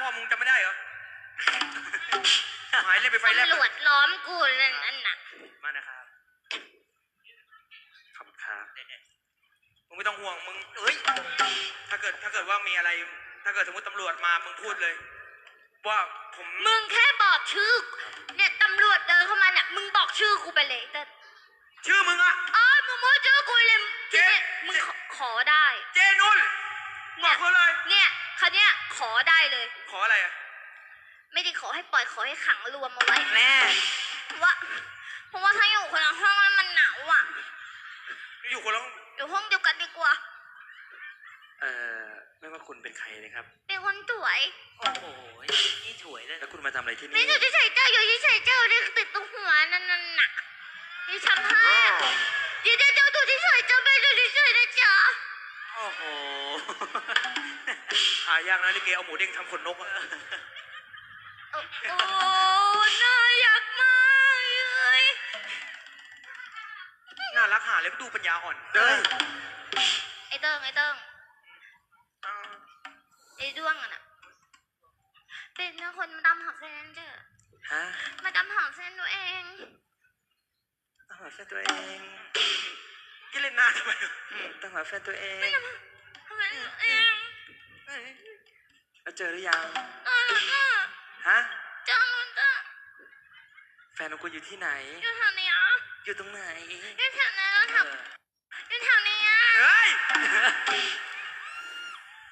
พ่อมึงจำไม่ได้เหรอหายเลยไปไฟแลบตำรวจล้อมกูเลยนั่นน่ะมานะครับขอบคุณครับมึงไม่ต้องห่วงมึงเอ้ย ถ้าเกิดถ้าเกิดว่ามีอะไร ถ้าเกิดสมมติตำรวจมามึงพูดเลย ว่าผมมึงแค่บอกชื่อ เนี่ยตำรวจเดินเข้ามาเนี่ยมึงบอกชื่อกูไปเลยแต่ชื่อมึงอะอ๋อมึงพูดชื่อกูเลยเจ๊เนี่ยมึงขอขอได้ เจนุ่นบอกเขาเลย เนี่ย เขาวเนี่ยขอได้เลย ขออะไรอะไม่ได้ขอให้ปล่อยขอให้ขังรวมเอาไว้แม่เพราะว่าเพราะว่าถ้าอยู่คนละห้องแล้วมันหนาวอะอยู่คนละอยู่ห้องเดียวกันดีกว่า เอ่อไม่ว่าคุณเป็นใครนะครับ เป็นคนสวย โอ้โหนี่ถวยเลยแล้วคุณมาทำอะไรที่ไม่นี่อยู่เฉยๆเจ้าอยู่เฉยๆเจ้าเรียกติดตรงหัวนั่นน่ะน่ะดิฉันให้เดี๋ยวเดี๋ยวเดี๋ยวดูเฉยๆเจ้าไม่ดูเฉยๆนะจ๊ะโอ้โห หายากนะลิเกเอาหมูเด้งทำขนนกอะโอ้โอ้น่าอยากมากเลยน่ารักหาเลยก็ดูปัญญาอ่อนเอ้ยไอ้เติ้งไอ้เติ้งอ่าไอ้ด้วงอะน่ะ เป็นคนมาดำหอมเส้นเจ้อฮะมาดำหอมเส้นตัวเอง ต้องหาแฟนตัวเองที่เล่นหน้าทำไมอืมต้องหาแฟนตัวเองทำไม เจอหรือยังเออแล้วก็ฮะจังมันจะแฟนของคุณอยู่ที่ไหน อยู่แถวเนี้ยอยู่ตรงไหนอยู่แถวเนี้ยแถวอยู่แถวเนี้ยเฮ้ย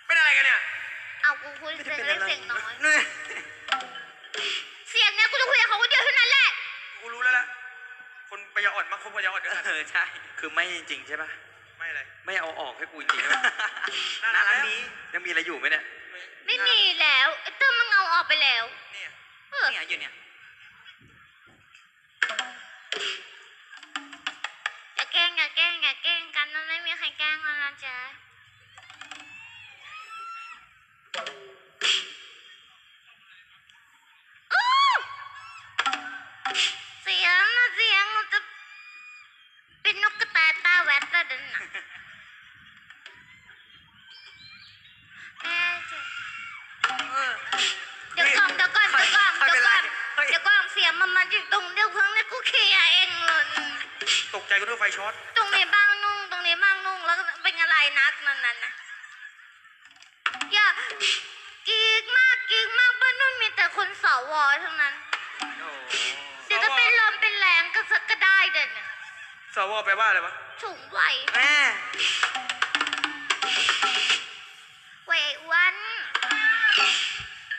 เป็นอะไรกันเนี่ยเอากูคุยไม่เสีได้ยงเป็นเล็อะกไรเสียงน้อยเนี่ยเสียงเนี้ยกูจะคุยกับเขาคนเดียวเท่านั้นแหละกูรู้แล้วล่ะคนปัญญาอ่อนมากคนปัญญาอ่อนเดียวกันเออใช่ คือไม่จริงๆใช่ปะไม่อะไรไม่เอาออกให้กูจริงๆใช่ปะน่ารักแล้วยังมีอะไรอยู่ไหมเนี่ย ไม่มีแล้วไอ้เติ้งมันเอาออกไปแล้ว เนี่ยเออ เนี่ยอยู่เนี่ยอย่าแกล้งอย่าแกล้งอย่าแกล้งกันมันไม่มีใครแกล้งมันนะจ๊ะอู้เสียงนะเสียงมันจะเป็นนกกระแตตาแวดแล้วเดินน่ะแม่จ๊ะ เออ เดี๋ยวก่อนเดี๋ยวก่อนเดี๋ยวก่อน ไม่ เดี๋ เป็ ย น ว ไร ก่อน เฮ้ย เดี๋ยวก่อนเสียง มันมาจากตรงเดียวเพิ่งเนี่ยกูเคลียร์เองเลยตกใจกูด้วยไฟช็อตตรงนี้บ้างนุ่งตรงนี้บ้างนุ่งแล้วก็เป็นอะไรนักนั่นน่ะนะอย่ากีกมากกีกมากบ้านนุ่นมีแต่คนสวทั้งนั้นโอ้โหเดี๋ยวจะเป็นลมเป็นแรงก็สักก็ได้เด่นน่ะสวแปลว่าอะไรวะสูงวัยแม่เวยวัน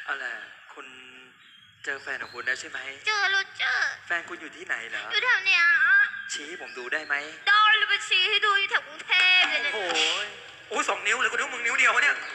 เอาล่ะไรคุณ เจอแฟนของคุณแล้วใช่ไหม เจอรู้เจอ แฟนคุณอยู่ที่ไหนเหรอ อยู่แถวเนี้ยชี้ให้ผมดูได้ไหมดอนเลยไปชี้ให้ดูอยู่แถวกรุงเทพเลยนะโอ้ยโอ้ยสองนิ้วเลยกูนิ้วมึงนิ้วเดียววะเนี่ยอืม